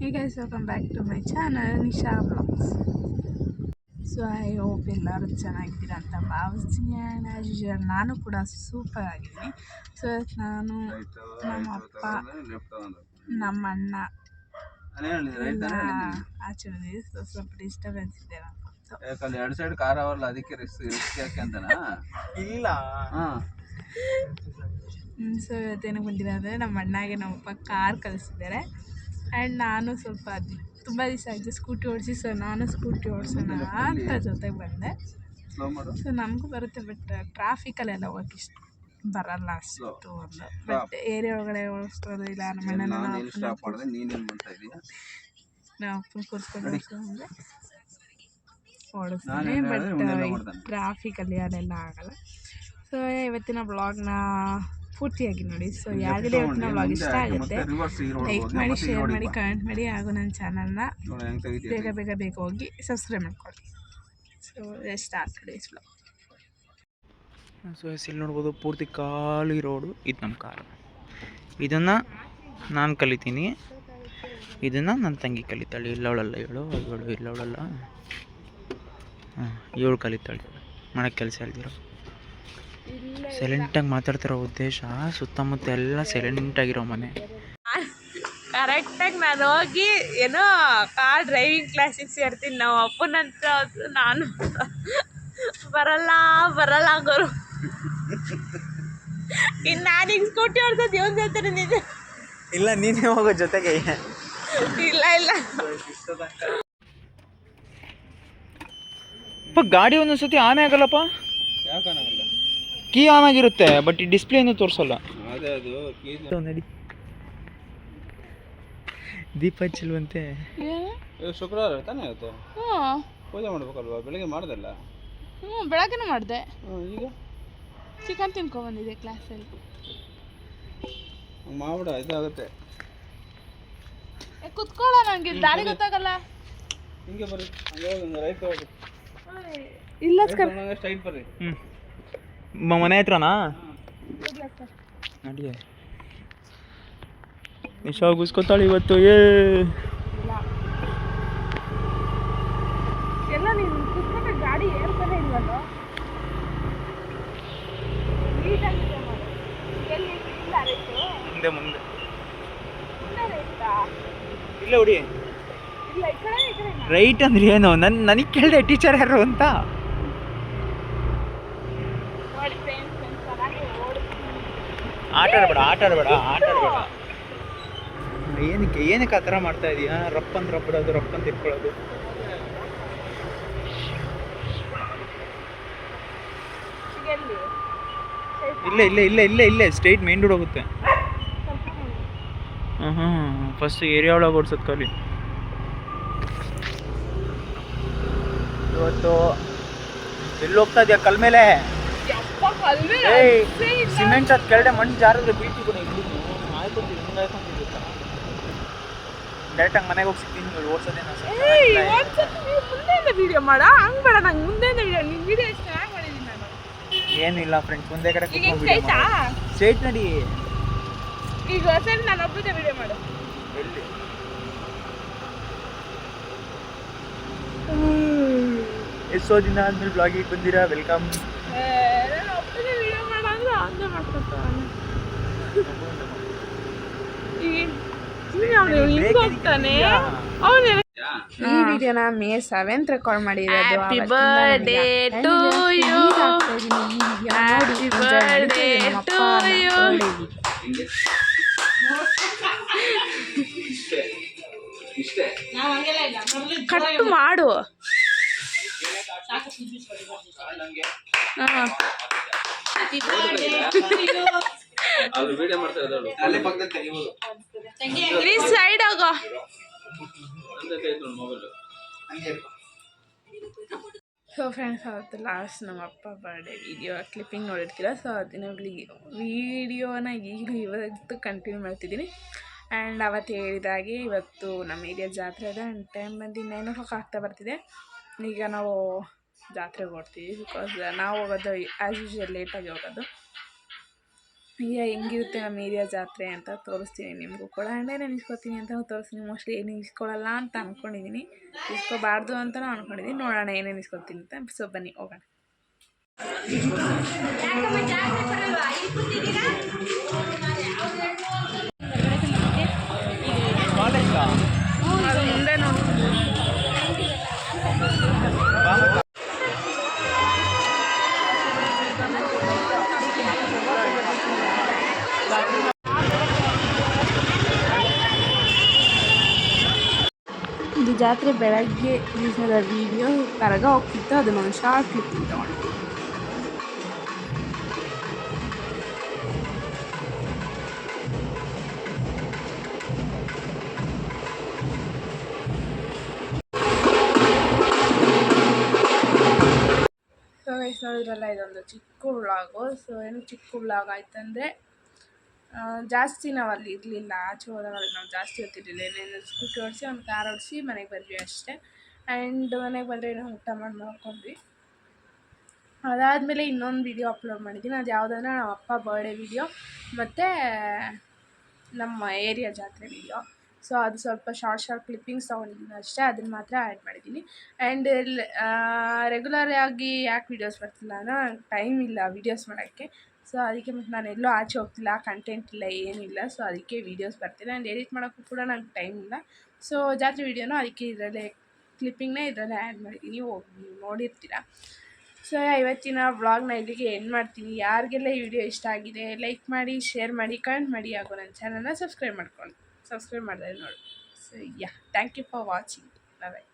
Hey guys, welcome back to my channel, Nisha Vlogs. So I hope ಎಲ್ಲರೂ ಚೆನ್ನಾಗಿದ್ದೀರ ಅಂತ ಭಾವಿಸ್ತೀನಿ. ಆ್ಯಂಡ್ ಆ್ಯಸ್ ಯೂಶುವಲ್ ನಾನು ಕೂಡ ಸೂಪರ್ ಆಗಿದ್ದೀನಿ. ಸೊ ನಾನು ನಮ್ಮ ಅಪ್ಪ ನಮ್ಮ ಅಣ್ಣ ಎಲ್ಲ ಆಚೆ ಬಂದಿದ್ದೀವಿ ಸೊ ಸ್ವಲ್ಪ ಡಿಸ್ಟರ್ಬೆನ್ಸ್ ಇದೆ ಯಾಕಂದ್ರೆ ಎರಡು ಸೈಡ್ ಕಾರ್ ಅವಲ್ಲ ಅದಕ್ಕೆ ರಿಸ್ಕ್ ರಿಸ್ಕ್ ಯಾಕೆ ಅಂತನಾ? ಇಲ್ಲ. ಹ್ಮ್ ಸೊ ಇವತ್ತೇನು ಬಂದಿರೋದ್ರೆ ನಮ್ಮ ಅಣ್ಣಗೆ ನಮ್ಮಪ್ಪ ಕಾರ್ ಕಲಿಸಿದ್ದಾರೆ ಆ್ಯಂಡ್ ನಾನು ಸ್ವಲ್ಪ ತುಂಬ ದಿವಸ ಆಯಿತು ಸ್ಕೂಟಿ ಓಡಿಸಿ ಸೊ ನಾನು ಸ್ಕೂಟಿ ಓಡಿಸೋಣ ಅಂತ ಜೊತೆಗೆ ಬಂದೆ. ಸೊ ನಮಗೂ ಬರುತ್ತೆ ಬಟ್ ಟ್ರಾಫಿಕಲ್ಲೆಲ್ಲ ಹೋಗಕ್ಕೆ ಇಷ್ಟ ಬರಲ್ಲ ಅಷ್ಟು ಒಂದು ಬಟ್ ಏರಿಯಾ ಒಳಗಡೆ ಓಡಿಸ್ಬೋದು ಇಲ್ಲ ನಮ್ಮ ಅಪ್ಪನ ಕೂರಿಸ್ಕೊಂಡು ನಾನು ಓಡಿಸ್ತೀನಿ ಬಟ್. ಟ್ರಾಫಿಕಲ್ಲಿ ಅದೆಲ್ಲ ಆಗಲ್ಲ. ಸೊ ಇವತ್ತಿನ ಬ್ಲಾಗ್ನ ಪೂರ್ತಿಯಾಗಿ ನೋಡಿ. ಸೊ ಯಾರಿಗೂ ಇವತ್ತಿನ ಬ್ಲಾಗ್ ಇಷ್ಟ ಆಗುತ್ತೆ ಲೈಕ್ ಮಾಡಿ ಶೇರ್ ಮಾಡಿ ಕಮೆಂಟ್ ಮಾಡಿ ಹಾಗೂ ನನ್ನ ಚಾನಲ್ನ ಬೇಗ ಬೇಗ ಬೇಗ ಹೋಗಿ ಸಬ್ಸ್ಕ್ರೈಬ್ ಮಾಡ್ಕೊಳ್ಳಿ. So start days blog so ಇಲ್ಲಿ ನೋಡ್ಬೋದು ಪೂರ್ತಿ ಖಾಲಿ ರೋಡು ಇದು ನಮ್ಮ ಕಾರು ಇದನ್ನು ನಾನು ಕಲಿತೀನಿ. ಇದನ್ನು ನನ್ನ ತಂಗಿ ಕಲಿತಾಳೆ. ಇಲ್ಲವಳಲ್ಲ ಇವಳು? ಇವಳು ಇಲ್ಲವಳಲ್ಲ. ಹಾಂ ಇವಳು ಕಲಿತಾಳೆ. ಮನೆ ಕೆಲಸ ಹೇಳ್ದಿರೋ. ಸೈಲೆಂಟಾಗಿ ಮಾತಾಡ್ತಿರೋ ಉದ್ದೇಶ ಸುತ್ತಮುತ್ತ ಎಲ್ಲ ಸೈಲೆಂಟ್ ಆಗಿರೋ ಮನೆ. ಕರೆಕ್ಟಾಗಿ ನಾನು ಹೋಗಿ ಏನೋ ಕಾರ್ ಡ್ರೈವಿಂಗ್ ಕ್ಲಾಸಿಗೆ ಸೇರ್ತೀನಿ. ನಾವು ಅಪ್ಪನಂತ ನಾನು ಬರಲ್ಲ ಬರಲ್ಲ ಗುರು ಇನ್ನು ನಾನೀಗ ಸ್ಕೂಟಿ ಹೊಡ್ಸೋದು ಇವನ್ ಜೊತೆ ನಿಜ ಇಲ್ಲ ನೀನೇ ಹೋಗೋ ಜೊತೆಗೆ. ಇಲ್ಲ ಇಲ್ಲ. ಅಪ್ಪ ಗಾಡಿ ಒಂದೊಂದ್ಸತಿ ಆನೆ ಆನ್ ಆಗಲ್ಲಪ್ಪ? ಯಾಕನಾಗಲ್ಲ ಕೀ ಆನ್ ಆಗಿರುತ್ತೆ ಬಟ್ ಈ ಡಿಸ್ಪ್ಲೇ ಏನು ತೋರಿಸಲ್ಲ. ಅದೇ ಅದು ನಡಿ. ದೀಪ ಹಚ್ಚಿಲ್ವಂತೆ. ಶುಕ್ರವಾರ ತಾನೇ ಇರುತ್ತೆ ಪೂಜೆ ಮಾಡ್ಬೇಕಲ್ವಾ? ಬೆಳಿಗ್ಗೆ ಮಾಡ್ದಲ್ಲ? ಹ್ಞೂ ಬೆಳಗ್ಗೆನೂ ಮಾಡಿದೆ. ಈಗ? ಚಿಕನ್ ಬಂದಿದೆ ಕ್ಲಾಸಲ್ಲಿ. ಮಾವಿಡ ಇದಾಗುತ್ತೆ. ಕುತ್ಕೊಳ್ಳೋ ನನಗೆ ದಾರಿ ಗೊತ್ತಾಗಲ್ಲ. ಹಿಂಗೆ ಬರ್ರಿ. ಹಂಗೆ ರೈತ ರೈಟ್ ಹೋಗಿ ಇಲ್ಲ ಸ್ಟ್ರೈಟ್ ಬರ್ರಿ. ಹ್ಞೂ ಮನೆ ಹತ್ರನಾ? ನಡಿಯ. ನಿಶಾ ಗುಸ್ಕೊತಾಳೆ ಇವತ್ತು ಏ. ಮುಂದೆ. ಮುಂದೆ ಇಲ್ಲ ಹುಡಿ. ರೈಟ್ ಅಂದ್ರೆ ಏನು? ನನ್ ನನಗೆ ಕೇಳಿದೆ ಟೀಚರ್ ಯಾರು ಅಂತ ನೋಡಿ ಫ್ರೆಂಡ್ಸ್ ಫ್ರೆಂಡ್ಸ್ ಚೆನ್ನಾಗಿ ಓಡಿಸ್ತೀನಿ ಆಟ ಆಡಬೇಡ, ಆಟ ಆಡ್ಬೇಡ ಆಟ ಆಡ್ಬೇಡ. ಏನಕ್ಕೆ ಏನಕ್ಕೆ ಆ ಥರ ಮಾಡ್ತಾ ಇದೀಯಾ? ರಪ್ಪ ಅಂತ ರಪ್ಪಿಡೋದು ರಪ್ಪ ಅಂತ ಇಟ್ಕೊಳ್ಳೋದು. ಇಲ್ಲ ಇಲ್ಲ ಇಲ್ಲ ಇಲ್ಲ ಇಲ್ಲ, ಸ್ಟ್ರೈಟ್ ಮೇನ್ ರೋಡ್ ಹೋಗುತ್ತೆ. ಹಾಂ ಹಾಂ ಫಸ್ಟ್ ಏರಿಯಾ ಒಳಗೆ ಓಡಿಸೋದು ಕಲಿ ಇವತ್ತು ಎಲ್ಲಿ ಹೋಗ್ತಾ ಇದೆಯಾ ಕಲ್ ಮೇಲೆ ಸಿಮೆಂಟ್ ಅದು ಕೆಳಗಡೆ ಮಣ್ಣು ಜಾರಿದ್ರೆ ಬೀಳ್ತಿ ಕೂಡ ಇಲ್ಲಿ. ಆಯ್ಕೊತೀವಿ ಹಿಂಗೆ ಮನೆಗೆ ಹೋಗಿ ಸಿಗ್ತೀನಿ ಓಡಿಸೋದೇನೋ ನೀವು ಮುಂದೆಯಿಂದ ವಿಡಿಯೋ ಮಾಡ? ಹಂಗ್ ಬೇಡ ನಂಗೆ ಮುಂದೆ ವಿಡಿಯೋ ನಿಮ್ಮ ವಿಡಿಯೋ ಎಷ್ಟು ಚೆನ್ನಾಗಿ ಮಾಡಿದ್ದೀನಿ ನಾನು. ಏನಿಲ್ಲ ಫ್ರೆಂಡ್ಸ್ ಮುಂದೆ ಕಡೆ ಸ್ಟ್ರೈಟ್ ನಡಿ. ಈಗ ಸರಿ ನಾನು ಒಬ್ಬದೇ ವಿಡಿಯೋ ಮಾಡು. ಎಲ್ಲಿ? ಎಷ್ಟೋ ದಿನ ಆದ್ಮೇಲೆ ಬ್ಲಾಗಿಗೆ ಬಂದಿರಾ? ವೆಲ್ಕಮ್ ಏ, ನಾನು ಒಬ್ಬನೇ ವಿಡಿಯೋ ಮಾಡ ಅವನು ಹಿಂಗ್ ಹೋಗ್ತಾನೆ? ಅವನು ಈ ವಿಡಿಯೋನ ಮೇ ಸೆವೆಂತ್ ರೆಕಾರ್ಡ್ ಮಾಡಿರೋದು happy birthday to you happy birthday to you cut ಮಾಡು. ಹಾ. ಅದು ವಿಡಿಯೋ ಮಾಡ್ತಾ ಇದ್ದಾಳು ಅಲ್ಲೇ ಪಕ್ಕದಲ್ಲಿ ತೆಗಿಬೋದು. ಪ್ಲೀಸ್ ಸೈಡ್ ಹೋಗೋ. ಅಂತ ತೆಗೆದು ಮೊಬೈಲ್. ಸೊ ಫ್ರೆಂಡ್ಸ್ ಅವತ್ತು ಲಾಸ್ಟ್ ನಮ್ಮ ಅಪ್ಪ ಬರ್ಡೇ ವಿಡಿಯೋ ಕ್ಲಿಪ್ಪಿಂಗ್ ನೋಡಿರ್ತೀರ? ಸೊ ಅದನ್ನ ವಿಡಿಯೋನ ಈಗಲೂ ಇವತ್ತು ಕಂಟಿನ್ಯೂ ಮಾಡ್ತಿದ್ದೀನಿ. ಆ್ಯಂಡ್ ಅವತ್ತು ಹೇಳಿದಾಗೆ ಇವತ್ತು ನಮ್ಮ ಏರಿಯಾ ಜಾತ್ರೆ ಇದೆ. ಆ್ಯಂಡ್ ಟೈಮ್ ಬಂದು ನೈನ್ ಓ ಕ್ಲಾಕ್ ಆಗ್ತಾ ಬರ್ತಿದೆ. ಈಗ ನಾವು ಜಾತ್ರೆಗೆ ಓಡ್ತೀವಿ ಬಿಕಾಸ್ ನಾವು ಹೋಗೋದು ಆ್ಯಸ್ ಯೂಶ್ವಲ್ ಲೇಟಾಗಿ ಹೋಗೋದು. ಈಗ ಹೆಂಗಿರುತ್ತೆ ನಮ್ಮ ಏರಿಯಾ ಜಾತ್ರೆ ಅಂತ ತೋರಿಸ್ತೀನಿ ನಿಮಗೂ ಕೂಡ. ಹಂಡೇನೆ ಇಸ್ಕೊತೀನಿ ಅಂತ ತೋರಿಸ್ತೀನಿ. ಮೋಸ್ಟ್ಲಿ ಏನು ಇಸ್ಕೊಳ್ಳಲ್ಲ ಅಂತ ಅಂದ್ಕೊಂಡಿದ್ದೀನಿ ಇಸ್ಕೋಬಾರ್ದು ಅಂತಲೂ ಅಂದ್ಕೊಂಡಿದ್ದೀನಿ ನೋಡೋಣ ಏನೇನು ಇಸ್ಕೊತೀನಿ ಅಂತ. ಸೊ ಬನ್ನಿ, ಹೋಗೋಣ. ಇದು ಜಾತ್ರೆ ಬೆಳಗ್ಗೆ ದಿವಸದ ವಿಡಿಯೋ ಕರಗ ಹೋಗ್ತಿತ್ತು ಅದನ್ನೊಂದು ಶಾರ್ಟ್ ಕ್ಲಿಪ್ ತಗೊಂಡು ಸೊ ಗೈಸ್ ನೋಡಿದ್ರಲ್ಲ ಇದೊಂದು ಚಿಕ್ಕ ವ್ಲಾಗು ಸೊ ಏನು ಚಿಕ್ಕ ವ್ಲಾಗ್ ಆಯ್ತಂದರೆ ಜಾಸ್ತಿ ನಾವು ಅಲ್ಲಿ ಇರಲಿಲ್ಲ. ಆಚೆ ಹೋದಾಗ ನಾವು ಜಾಸ್ತಿ ಹೊತ್ತಿರಲಿಲ್ಲ. ಸ್ಕೂಟಿ ಓಡಿಸಿ ಒಂದು ಕಾರ್ ಓಡಿಸಿ ಮನೆಗೆ ಬಂದ್ವಿ ಅಷ್ಟೇ. ಆ್ಯಂಡ್ ಮನೆಗೆ ಬಂದರೆ ನಾವು ಊಟ ಮಾಡಿ ಮಾಡ್ಕೊಂಡ್ವಿ. ಅದಾದಮೇಲೆ ಇನ್ನೊಂದು ವಿಡಿಯೋ ಅಪ್ಲೋಡ್ ಮಾಡಿದ್ದೀನಿ ಅದು ಯಾವುದಂದ್ರೆ ನಮ್ಮ ಅಪ್ಪ ಬರ್ಡೇ ವಿಡಿಯೋ ಮತ್ತು ನಮ್ಮ ಏರಿಯಾ ಜಾತ್ರೆ ವಿಡಿಯೋ ಸೊ ಅದು ಸ್ವಲ್ಪ ಶಾರ್ಟ್ ಶಾರ್ಟ್ ಕ್ಲಿಪ್ಪಿಂಗ್ಸ್ ತೊಗೊಂಡಿದ್ದೀನಿ ಅಷ್ಟೇ ಅದನ್ನು ಮಾತ್ರ ಆ್ಯಡ್ ಮಾಡಿದ್ದೀನಿ. ಆ್ಯಂಡ್ ರೆಗ್ಯುಲರ್ ಆಗಿ ಯಾಕೆ ವೀಡಿಯೋಸ್ ಬರ್ತಿಲ್ಲ ನಂಗೆ ಟೈಮ್ ಇಲ್ಲ ವೀಡಿಯೋಸ್ ಮಾಡೋಕ್ಕೆ. ಸೊ ಅದಕ್ಕೆ ಮತ್ತು ನಾನು ಎಲ್ಲೂ ಆಚೆ ಹೋಗ್ತಿಲ್ಲ ಕಂಟೆಂಟ್ ಇಲ್ಲ ಏನಿಲ್ಲ ಸೊ ಅದಕ್ಕೆ ವೀಡಿಯೋಸ್ ಬರ್ತಿಲ್ಲ. ಆ್ಯಂಡ್ ಎಡಿಟ್ ಮಾಡೋಕ್ಕೂ ಕೂಡ ನನಗೆ ಟೈಮ್ ಇಲ್ಲ. ಸೊ ಜಾತ್ರೆ ವೀಡಿಯೋನೂ ಅದಕ್ಕೆ ಇದರಲ್ಲೇ ಕ್ಲಿಪ್ಪಿಂಗ್ನೇ ಇದರಲ್ಲೇ ಆ್ಯಡ್ ಮಾಡಿದ್ದೀನಿ. ಹೋಗಿ, ನೋಡಿರ್ತೀರ. ಸೊ ಇವತ್ತಿನ ವ್ಲಾಗ್ನ ಇಲ್ಲಿಗೆ ಎಂಡ್ ಮಾಡ್ತೀನಿ. ಯಾರಿಗೆಲ್ಲ ಈ ವಿಡಿಯೋ ಇಷ್ಟ ಆಗಿದೆ ಲೈಕ್ ಮಾಡಿ ಶೇರ್ ಮಾಡಿ ಕಮೆಂಟ್ ಮಾಡಿ ಹಾಗೂ ನನ್ನ ಚಾನಲ್ನ ಸಬ್ಸ್ಕ್ರೈಬ್ ಮಾಡ್ಕೊಳ್ಳಿ. ಸಬ್ಸ್ಕ್ರೈಬ್ ಮಾಡಿದ್ರೆ ನೋಡಿ. So yeah thank you for watching bye